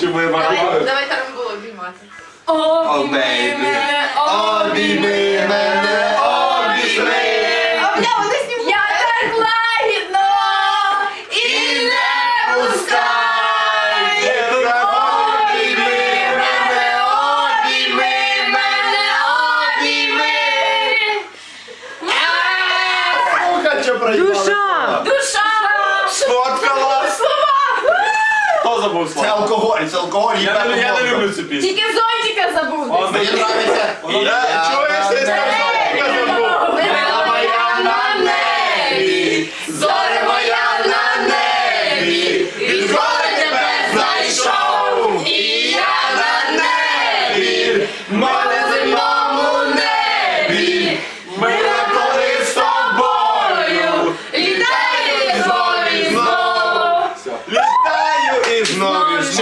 Чи ми Давай, барабани? давай тарамбулу обіймати. О, бейбі, обійми мене, обійми. А бля, вони знімають. Я так лагідно і не пускай. Обійми мене, обійми мене, обійми. Слухай, що проїбали Душа! Душа! Сфоткала. Хто забув Це слово? алкоголь, це алкоголь. Я не, я не люблю цю пісню. Тільки зонтика забув. Мені нравиться. Я. nowiec,